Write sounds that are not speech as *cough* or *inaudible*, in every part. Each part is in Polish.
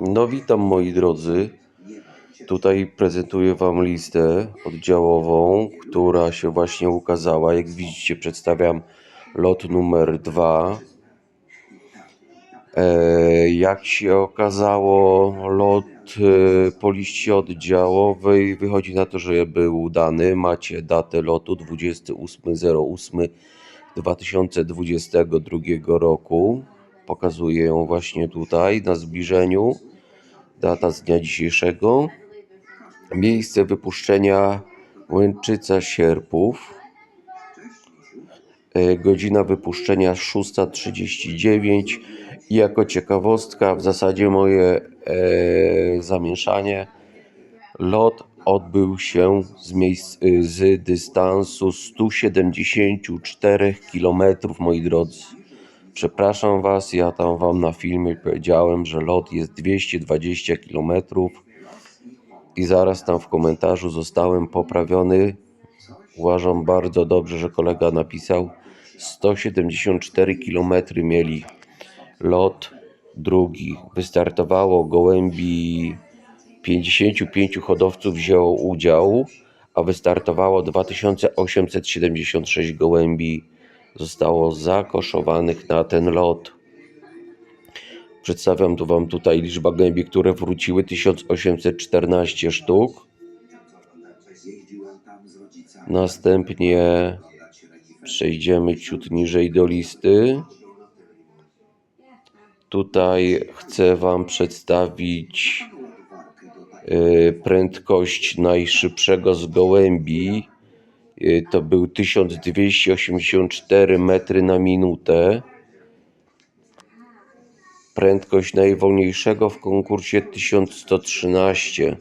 No witam moi drodzy. Tutaj prezentuję Wam listę oddziałową, która się właśnie ukazała. Jak widzicie przedstawiam lot numer 2. E, jak się okazało lot e, po liście oddziałowej wychodzi na to, że był udany. Macie datę lotu 28.08.2022 roku. Pokazuję ją właśnie tutaj na zbliżeniu. Data z dnia dzisiejszego. Miejsce wypuszczenia Łęczyca Sierpów. E, Godzina wypuszczenia 6.39 i jako ciekawostka w zasadzie moje e, zamieszanie lot odbył się z, miejsc, y, z dystansu 174 km moi drodzy. Przepraszam Was, ja tam Wam na filmie powiedziałem, że lot jest 220 km i zaraz tam w komentarzu zostałem poprawiony. Uważam bardzo dobrze, że kolega napisał 174 km mieli lot drugi. Wystartowało gołębi 55 hodowców wzięło udział, a wystartowało 2876 gołębi zostało zakoszowanych na ten lot. Przedstawiam tu Wam tutaj liczba gołębi, które wróciły 1814 sztuk. Następnie przejdziemy ciut niżej do listy. Tutaj chcę Wam przedstawić y, prędkość najszybszego z gołębi. Y, To był 1284 metry na minutę. Prędkość najwolniejszego w konkursie 1113.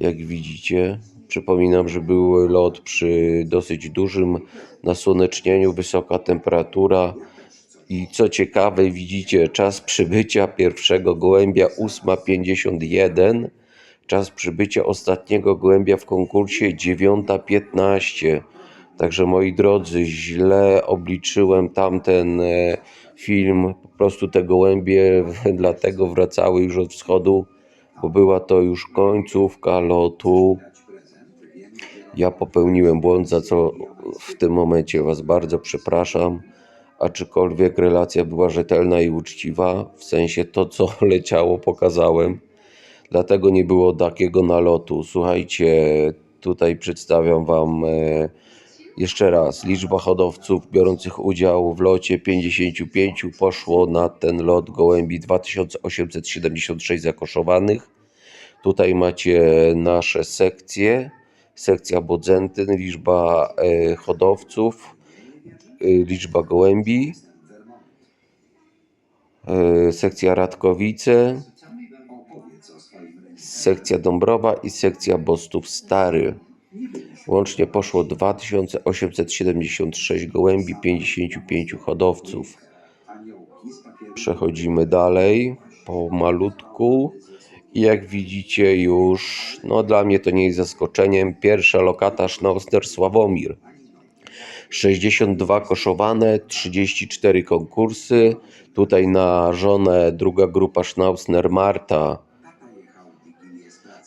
Jak widzicie, przypominam, że był lot przy dosyć dużym nasłonecznieniu, wysoka temperatura. I co ciekawe, widzicie czas przybycia pierwszego gołębia 8.51, czas przybycia ostatniego gołębia w konkursie 9.15. Także moi drodzy, źle obliczyłem tamten e, film. Po prostu te gołębie *laughs* dlatego wracały już od wschodu, bo była to już końcówka lotu. Ja popełniłem błąd, za co w tym momencie Was bardzo przepraszam. Aczkolwiek relacja była rzetelna i uczciwa, w sensie to, co *laughs* leciało, pokazałem. Dlatego nie było takiego nalotu. Słuchajcie, tutaj przedstawiam Wam e, jeszcze raz liczba hodowców biorących udział w locie 55 poszło na ten lot gołębi 2876 zakoszowanych. Tutaj macie nasze sekcje. Sekcja Bodzentyn, liczba e, hodowców, e, liczba gołębi. Sekcja Radkowice, sekcja Dąbrowa i sekcja Bostów Stary. Łącznie poszło 2876 gołębi, 55 hodowców. Przechodzimy dalej po malutku. I jak widzicie już, no dla mnie to nie jest zaskoczeniem, pierwsza lokata Schnauzner Sławomir. 62 koszowane, 34 konkursy. Tutaj na żonę druga grupa Schnauzner Marta.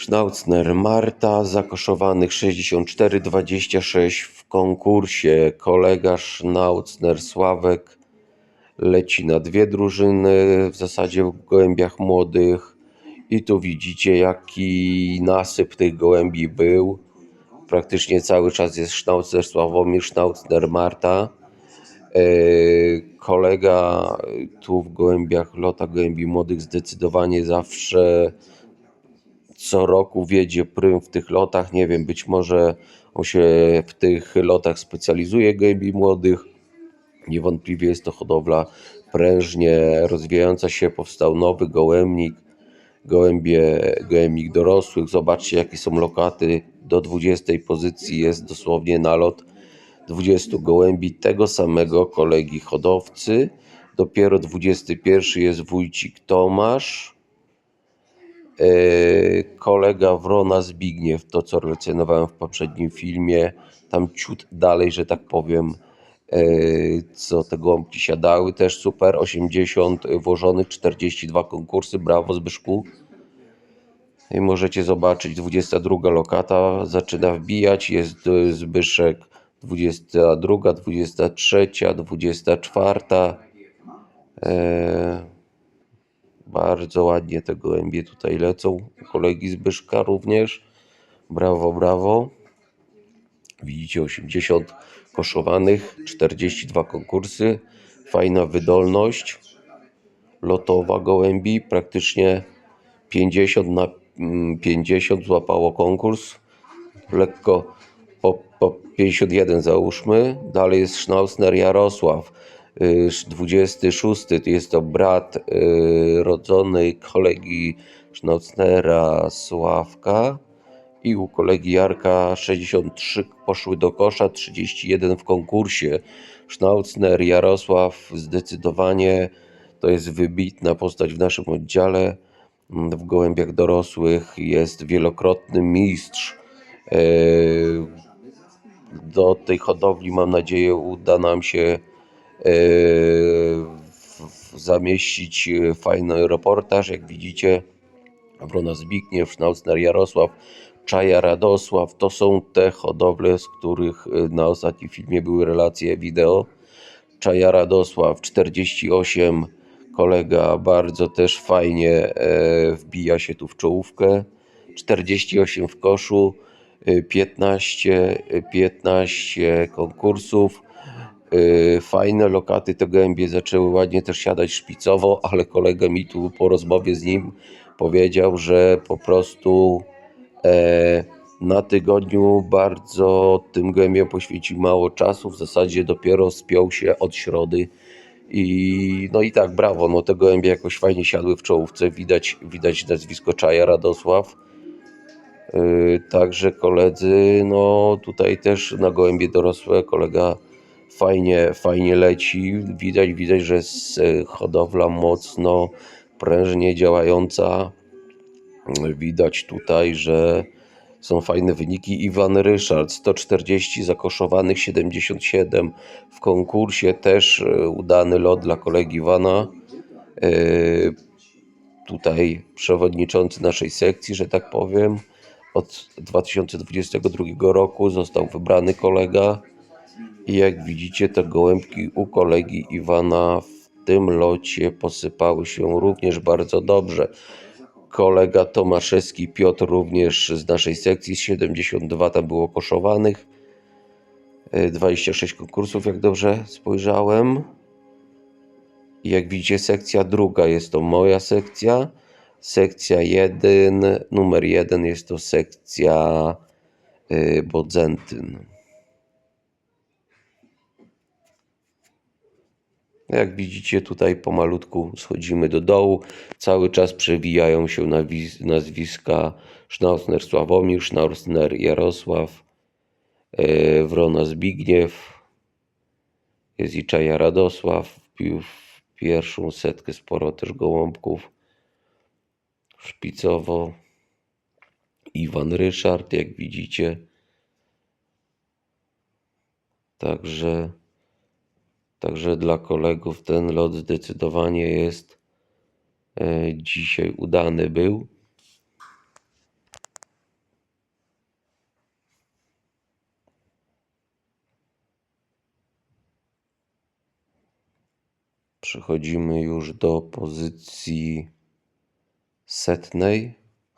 Schnauzner Marta, zakoszowanych 64, 26 w konkursie. Kolega Schnauzner Sławek leci na dwie drużyny, w zasadzie w gołębiach młodych. I tu widzicie jaki nasyp tych gołębi był. Praktycznie cały czas jest Schnauzer Sławomir, Schnauzer Marta. E, Kolega tu w gołębiach, lota gołębi młodych zdecydowanie zawsze co roku wiedzie prym w tych lotach. Nie wiem, być może on się w tych lotach specjalizuje gołębi młodych. Niewątpliwie jest to hodowla prężnie rozwijająca się. Powstał nowy gołębnik, gołębie, gołębnik dorosłych. Zobaczcie, jakie są lokaty. Do 20 pozycji jest dosłownie nalot 20 gołębi tego samego kolegi hodowcy. Dopiero 21 jest wójcik Tomasz. E, kolega Wrona Zbigniew, to co relacjonowałem w poprzednim filmie, tam ciut dalej, że tak powiem, e, co te gołąbki siadały, też super, 80 włożonych, 42 konkursy, brawo Zbyszku. I możecie zobaczyć 22 lokata zaczyna wbijać, jest e, Zbyszek 22, 23, 24. E, bardzo ładnie te gołębie tutaj lecą. Kolegi Zbyszka również. Brawo, brawo. Widzicie 80 koszowanych, 42 konkursy. Fajna wydolność lotowa gołębi. Praktycznie 50 na mm, 50 złapało konkurs. Lekko po, po 51 załóżmy. Dalej jest Schnauzner Jarosław. Y, 26 to jest to brat y, rodzony kolegi Schnauznera Sławka i u kolegi Jarka 63 poszły do kosza, 31 w konkursie. Schnauzner Jarosław zdecydowanie to jest wybitna postać w naszym oddziale. W gołębiach dorosłych jest wielokrotny mistrz. E, Do tej hodowli mam nadzieję uda nam się zamieścić e, fajny reportaż. Jak widzicie, Wrona Zbigniew, Schnauzner Jarosław, Czaja Radosław. To są te hodowle, z których e, na ostatnim filmie były relacje wideo. Czaja Radosław 48, kolega bardzo też fajnie e, wbija się tu w czołówkę. 48 w koszu, e, 15, e, 15 konkursów. E, Fajne lokaty te gębie zaczęły ładnie też siadać szpicowo, ale kolega mi tu po rozmowie z nim powiedział, że po prostu e, na tygodniu bardzo tym gębiom poświęcił mało czasu, w zasadzie dopiero spiął się od środy i no i tak, brawo, no te gołębie jakoś fajnie siadły w czołówce, widać, widać nazwisko Czaja Radosław. Yy, Także koledzy, no tutaj też na gołębie dorosłe kolega fajnie, fajnie leci. Widać, widać, że jest hodowla mocno prężnie działająca. Widać tutaj, że są fajne wyniki. Iwan Ryszard 140 zakoszowanych, 77 w konkursie. Też e, udany lot dla kolegi Iwana. E, Tutaj przewodniczący naszej sekcji, że tak powiem. Od 2022 roku został wybrany kolega. I jak widzicie, te gołębki u kolegi Iwana w tym locie posypały się również bardzo dobrze. Kolega Tomaszewski Piotr również z naszej sekcji, z 72 tam było koszowanych. E, 26 konkursów, jak dobrze spojrzałem. I jak widzicie, sekcja druga jest to moja sekcja. Sekcja 1, numer 1 jest to sekcja y, Bodzentyn. Jak widzicie, tutaj pomalutku schodzimy do dołu. Cały czas przewijają się nazwiska Schnauzner Sławomir, Schnauzner Jarosław, e, Wrona Zbigniew, jest i Czaja Radosław, w pierwszą setkę sporo też gołąbków. Szpicowo. Iwan Ryszard, jak widzicie. Także, także dla kolegów ten lot zdecydowanie jest e, dzisiaj udany był. Przechodzimy już do pozycji setnej.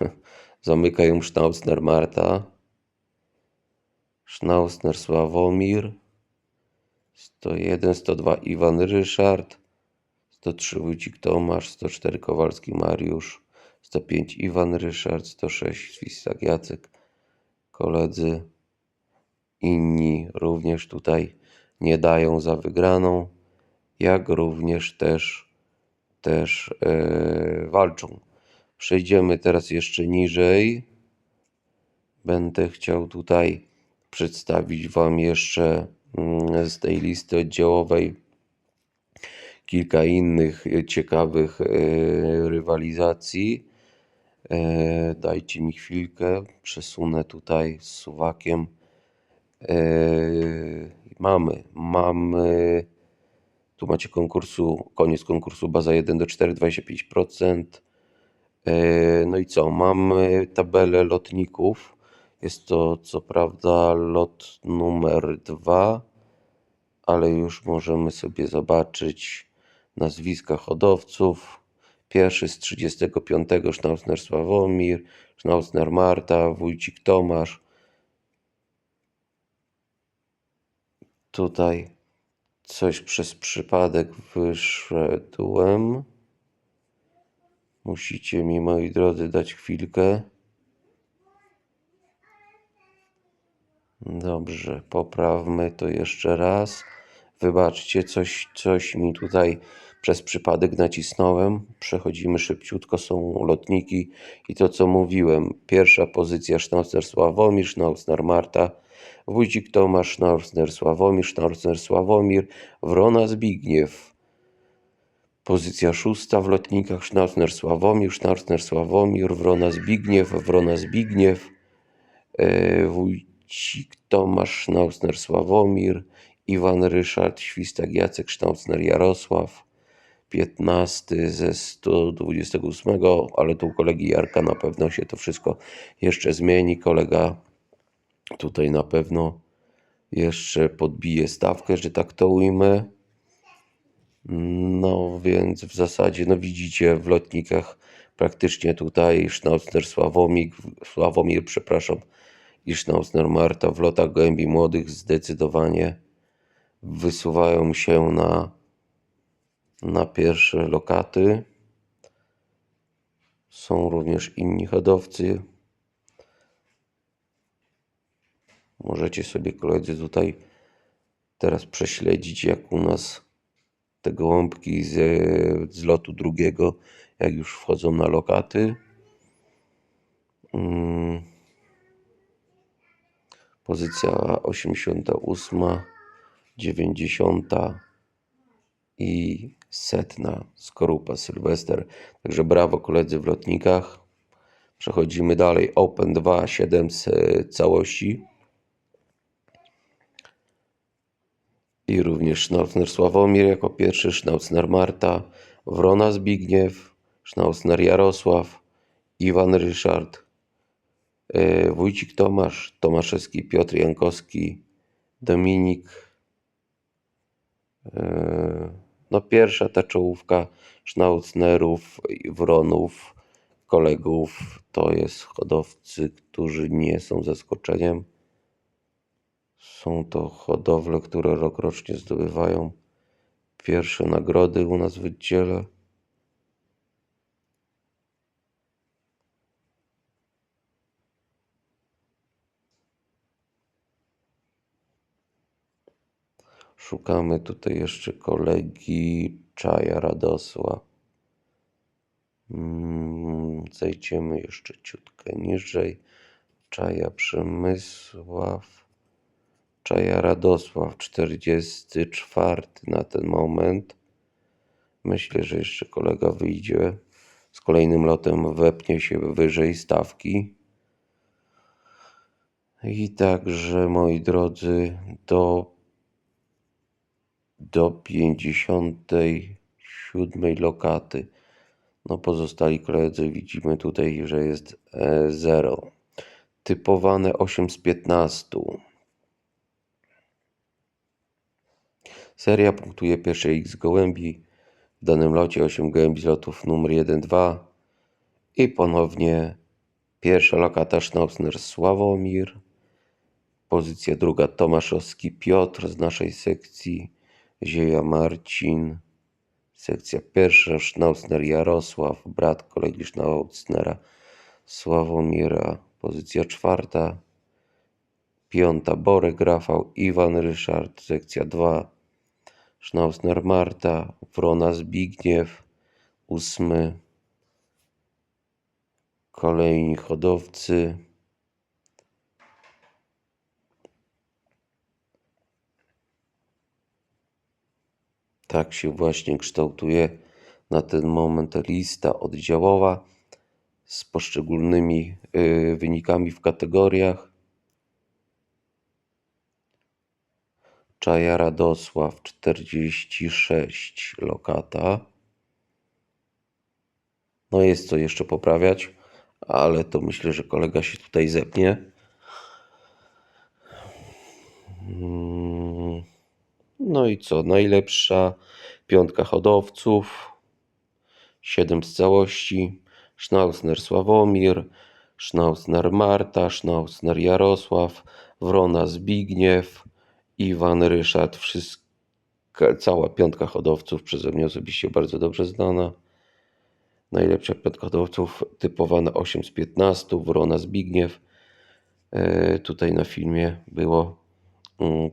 *laughs* Zamyka ją Schnauzner Marta. Schnauzner Sławomir. 101, 102 Iwan Ryszard. 103 Wójcik Tomasz. 104 Kowalski Mariusz. 105 Iwan Ryszard. 106 Swistak Jacek. Koledzy inni również tutaj nie dają za wygraną. Jak również też, też e, walczą. Przejdziemy teraz jeszcze niżej. Będę chciał tutaj przedstawić Wam jeszcze z tej listy oddziałowej kilka innych e, ciekawych e, rywalizacji. E, Dajcie mi chwilkę, przesunę tutaj z suwakiem mamy, mamy. Tu macie konkursu, koniec konkursu, baza 1 do 4, 25%. Yy, No i co? Mamy tabelę lotników. Jest to co prawda lot numer 2, ale już możemy sobie zobaczyć nazwiska hodowców. Pierwszy z 35 Schnauzner Sławomir, Schnauzner Marta, Wójcik Tomasz. Tutaj coś przez przypadek wyszedłem. Musicie mi, moi drodzy, dać chwilkę. Dobrze, poprawmy to jeszcze raz. Wybaczcie, coś, coś mi tutaj przez przypadek nacisnąłem. Przechodzimy szybciutko, są lotniki i to co mówiłem. Pierwsza pozycja Schnauzer Sławomir, Schnauzer Marta, Wójcik Tomasz, Schnauzer Sławomir, Schnauzer Sławomir, Wrona Zbigniew. Pozycja szósta w lotnikach Schnauzer Sławomir, Schnauzer Sławomir, Wrona Zbigniew, Wrona Zbigniew. E, Wójcik Tomasz Schnauzner Sławomir, Iwan Ryszard Świstak Jacek Schnauzner Jarosław, 15 ze 128, ale tu kolegi Jarka na pewno się to wszystko jeszcze zmieni. Kolega tutaj na pewno jeszcze podbije stawkę, że tak to ujmę. No więc w zasadzie, no widzicie w lotnikach praktycznie tutaj Schnauzner Sławomir, Sławomir, przepraszam, i Schnauzner Marta w lotach gołębi młodych zdecydowanie wysuwają się na, na pierwsze lokaty. Są również inni hodowcy. Możecie sobie koledzy tutaj teraz prześledzić, jak u nas te gołąbki z, z lotu drugiego, jak już wchodzą na lokaty. Mm. Pozycja 88, 90 i setna skorupa Sylwester. Także brawo koledzy w lotnikach. Przechodzimy dalej. Open 2, 7 z całości. I również Schnauzner Sławomir jako pierwszy, Schnauzner Marta, Wrona Zbigniew, Schnauzner Jarosław, Iwan Ryszard, Wójcik Tomasz, Tomaszewski Piotr Jankowski, Dominik. E, No pierwsza ta czołówka Schnauznerów i Wronów, kolegów, to jest hodowcy, którzy nie są zaskoczeniem. Są to hodowle, które rokrocznie zdobywają pierwsze nagrody u nas w oddziale. Szukamy tutaj jeszcze kolegi Czaja Radosła. Mm, Zejdziemy jeszcze ciutkę niżej. Czaja Przemysław. Czaja Radosław, 44 na ten moment. Myślę, że jeszcze kolega wyjdzie z kolejnym lotem, wepnie się wyżej stawki. I także, moi drodzy, do, do 57 lokaty. No pozostali koledzy widzimy tutaj, że jest 0. Typowane 8 z 15. Seria punktuje pierwsze X gołębi. W danym locie 8 gołębi z lotów numer 1, 2. I ponownie pierwsza lokata Schnauzner Sławomir. Pozycja druga Tomaszowski Piotr z naszej sekcji. Zieja Marcin. Sekcja pierwsza Schnauzner Jarosław, brat kolegi Schnauznera Sławomira. Pozycja czwarta. Piąta Borek Rafał, Iwan Ryszard. Sekcja dwa Schnauzner Marta, Wrona Zbigniew. Ósmy. Kolejni hodowcy. Tak się właśnie kształtuje na ten moment lista oddziałowa z poszczególnymi y, wynikami w kategoriach. Czaja Radosław 46 lokata. No jest co jeszcze poprawiać, ale to myślę, że kolega się tutaj zepnie. Mm, No i co? Najlepsza piątka hodowców. 7 z całości. Schnauzner Sławomir, Schnauzner Marta, Schnauzner Jarosław, Wrona Zbigniew, Iwan Ryszard. Wszystka, cała piątka hodowców przeze mnie osobiście bardzo dobrze znana. Najlepsza piątka hodowców typowana 8 z 15, Wrona Zbigniew. E, tutaj na filmie było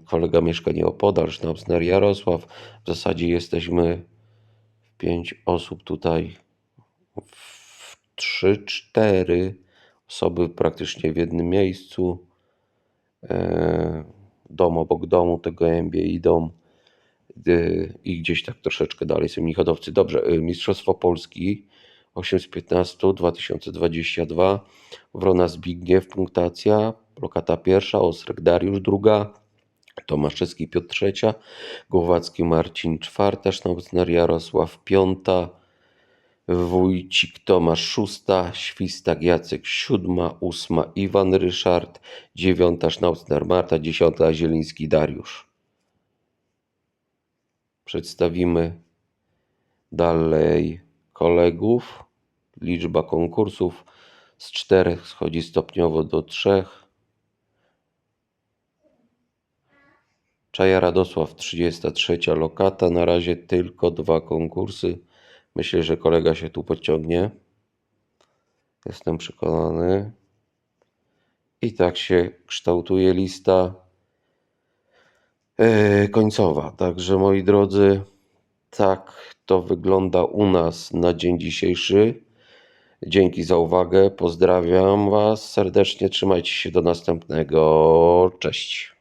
kolega mieszka nieopodal, Schnauzner Jarosław. W zasadzie jesteśmy w 5 osób tutaj, w 3-4 osoby praktycznie w jednym miejscu. E, dom obok domu, te gołębie idą y, i gdzieś tak troszeczkę dalej są inni hodowcy. Dobrze, y, Mistrzostwo Polski 8 z 15 2022 Wrona Zbigniew, punktacja, lokata pierwsza, Osrek Dariusz druga, Tomaszewski Piotr trzecia, Głowacki Marcin czwarta, Sznauzner Jarosław piąta, Wójcik Tomasz szósta, Świstak Jacek siódma, ósma Iwan Ryszard, dziewiąta Sznauzner Marta, dziesiąta Zieliński Dariusz. Przedstawimy dalej kolegów. Liczba konkursów z czterech schodzi stopniowo do trzech. Czaja Radosław 33 lokata. Na razie tylko dwa konkursy. Myślę, że kolega się tu podciągnie. Jestem przekonany. I tak się kształtuje lista e, końcowa. Także moi drodzy, tak to wygląda u nas na dzień dzisiejszy. Dzięki za uwagę. Pozdrawiam Was serdecznie. Trzymajcie się do następnego. Cześć.